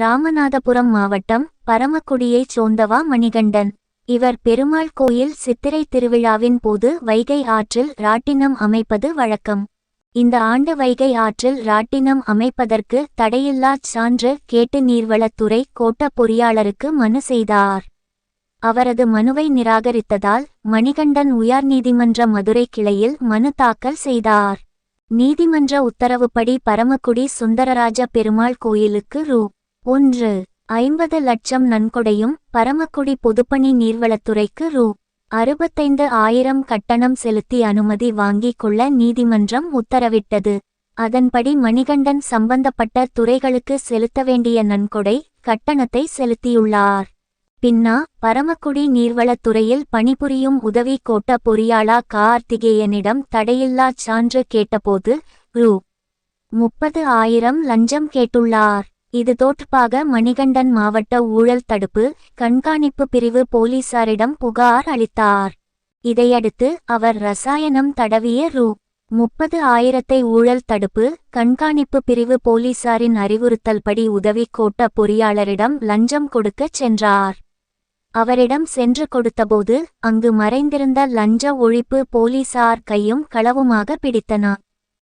ராமநாதபுரம் மாவட்டம் பரமக்குடியைச் சோந்தவா மணிகண்டன். இவர் பெருமாள் கோயில் சித்திரை திருவிழாவின் போது வைகை ஆற்றில் ராட்டினம் அமைப்பது வழக்கம். இந்த ஆண்டு வைகை ஆற்றில் ராட்டினம் அமைப்பதற்கு தடையில்லாச் சான்று கேட்டு நீர்வளத்துறை கோட்ட பொறியாளருக்கு மனு செய்தார். அவரது மனுவை நிராகரித்ததால் மணிகண்டன் உயர்நீதிமன்ற மதுரை கிளையில் மனு தாக்கல் செய்தார். நீதிமன்ற உத்தரவுப்படி பரமக்குடி சுந்தரராஜ பெருமாள் கோயிலுக்கு ரூ. ஒன்று ஐம்பது லட்சம் நன்கொடையும் பரமக்குடி பொதுப்பணி நீர்வளத்துறைக்கு ரூ. அறுபத்தைந்து ஆயிரம் கட்டணம் செலுத்தி அனுமதி வாங்கிக் கொள்ள நீதிமன்றம் உத்தரவிட்டது. அதன்படி மணிகண்டன் சம்பந்தப்பட்ட துறைகளுக்கு செலுத்த வேண்டிய நன்கொடை கட்டணத்தை செலுத்தியுள்ளார். பின்னா பரமக்குடி நீர்வளத்துறையில் பணிபுரியும் உதவி கோட்ட பொறியாளா கார்த்திகேயனிடம் தடையில்லாச் சான்று கேட்டபோது ரூ. முப்பது ஆயிரம் லஞ்சம் கேட்டுள்ளார். இது தோற்றுப்பாக மணிகண்டன் மாவட்ட ஊழல் தடுப்பு கண்காணிப்பு பிரிவு போலீசாரிடம் புகார் அளித்தார். இதையடுத்து அவர் ரசாயனம் தடவிய ரூ. முப்பது ஆயிரத்தை ஊழல் தடுப்பு கண்காணிப்பு பிரிவு போலீசாரின் அறிவுறுத்தல்படி உதவி கோட்ட பொறியாளரிடம் லஞ்சம் கொடுக்கச் சென்றார். அவரிடம் சென்று கொடுத்தபோது அங்கு மறைந்திருந்த லஞ்ச ஒழிப்பு போலீசார் கையும் களவுமாக பிடித்தனர்